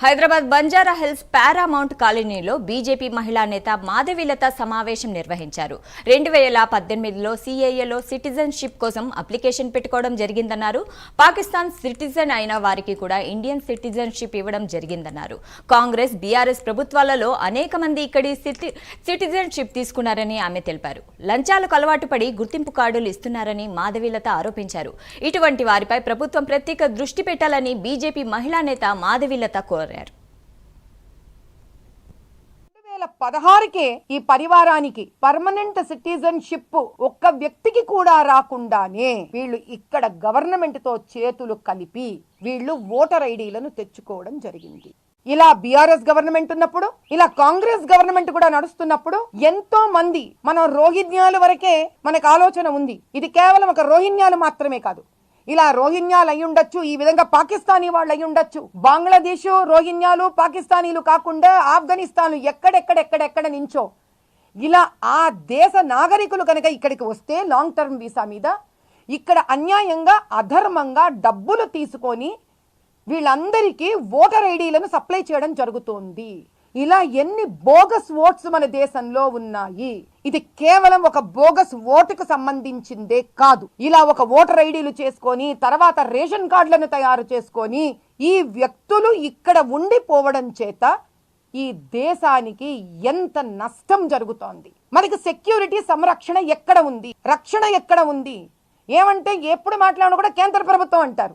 Hyderabad Banjara hills Paramount కాలనీలో BJP మహిళా నేత మాధవీలత సమావేశం నిర్వహించారు. రెండు వేల పద్దెనిమిదిలో సీఏఏలో సిటిజన్షిప్ కోసం అప్లికేషన్ పెట్టుకోవడం జరిగిందన్నారు. పాకిస్తాన్ సిటిజన్ అయిన వారికి కూడా ఇండియన్ సిటిజన్షిప్ ఇవ్వడం జరిగిందన్నారు. కాంగ్రెస్ బీఆర్ఎస్ ప్రభుత్వాలలో అనేక మంది ఇక్కడి సిటి సిటిజన్షిప్ తీసుకున్నారని ఆమె తెలిపారు. లంచాలకు అలవాటు పడి గుర్తింపు కార్డులు ఇస్తున్నారని మాధవీలత ఆరోపించారు. ఇటువంటి వారిపై ప్రభుత్వం ప్రత్యేక దృష్టి పెట్టాలని బీజేపీ మహిళా నేత మాధవీలత కోరారు. రెండు వేల పదహారుకే ఈ పరివారానికి పర్మనెంట్ సిటిజన్షిప్ ఒక్క వ్యక్తికి కూడా రాకుండానే వీళ్ళు ఇక్కడ గవర్నమెంట్తో చేతులు కలిపి వీళ్ళు ఓటర్ ఐడీలను తెచ్చుకోవడం జరిగింది. ఇలా బీఆర్ఎస్ గవర్నమెంట్ ఉన్నప్పుడు ఇలా కాంగ్రెస్ గవర్నమెంట్ కూడా నడుస్తున్నప్పుడు ఎంతో మంది మనం రోహిణ్యాల వరకే మనకు ఆలోచన ఉంది. ఇది కేవలం ఒక రోహిణ్యాలు మాత్రమే కాదు ఇలా రోహింగ్యాలు అయి ఈ విధంగా పాకిస్తానీ వాళ్ళు అయి బంగ్లాదేశ్ రోహింగ్యాలు పాకిస్తానీలు కాకుండా ఆఫ్ఘనిస్తాన్ ఎక్కడెక్కడెక్కడెక్కడ నించో. ఇలా ఆ దేశ నాగరికులు కనుక ఇక్కడికి వస్తే లాంగ్ టర్మ్ వీసా మీద ఇక్కడ అన్యాయంగా అధర్మంగా డబ్బులు తీసుకొని వీళ్ళందరికీ ఓటర్ ఐడీలను సప్లై చేయడం జరుగుతోంది. ఇలా ఎన్ని బోగస్ ఓట్స్ మన దేశంలో ఉన్నాయి? ఇది కేవలం ఒక బోగస్ ఓటుకు సంబంధించిందే కాదు. ఇలా ఒక ఓటర్ ఐడీలు చేసుకొని తర్వాత రేషన్ కార్డులను తయారు చేసుకొని ఈ వ్యక్తులు ఇక్కడ ఉండిపోవడం చేత ఈ దేశానికి ఎంత నష్టం జరుగుతోంది? మనకి సెక్యూరిటీ సంరక్షణ ఎక్కడ ఉంది? రక్షణ ఎక్కడ ఉంది? ఏమంటే ఎప్పుడు మాట్లాడినా కూడా కేంద్ర ప్రభుత్వం అంటారు.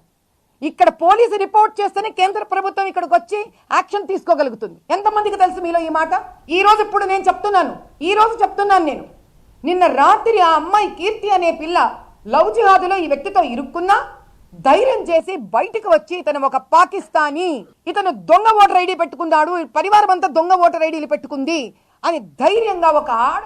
ఇక్కడ పోలీసు రిపోర్ట్ చేస్తేనే కేంద్ర ప్రభుత్వం ఇక్కడికి వచ్చి యాక్షన్ తీసుకోగలుగుతుంది. ఎంతమందికి తెలుసు మీలో ఈ మాట? ఈ రోజు ఇప్పుడు నేను చెప్తున్నాను. ఈ రోజు చెప్తున్నాను నేను. నిన్న రాత్రి ఆ అమ్మాయి కీర్తి అనే పిల్ల లవ్ జిహాదులో ఈ వ్యక్తితో ఇరుక్కున్నా ధైర్యం చేసి బయటకు వచ్చి ఇతను ఒక పాకిస్తానీ ఇతను దొంగ ఓటర్ ఐడి పెట్టుకున్నాడు పరివారం అంతా దొంగ ఓటర్ ఐడీలు పెట్టుకుంది అని ధైర్యంగా ఒక ఆడ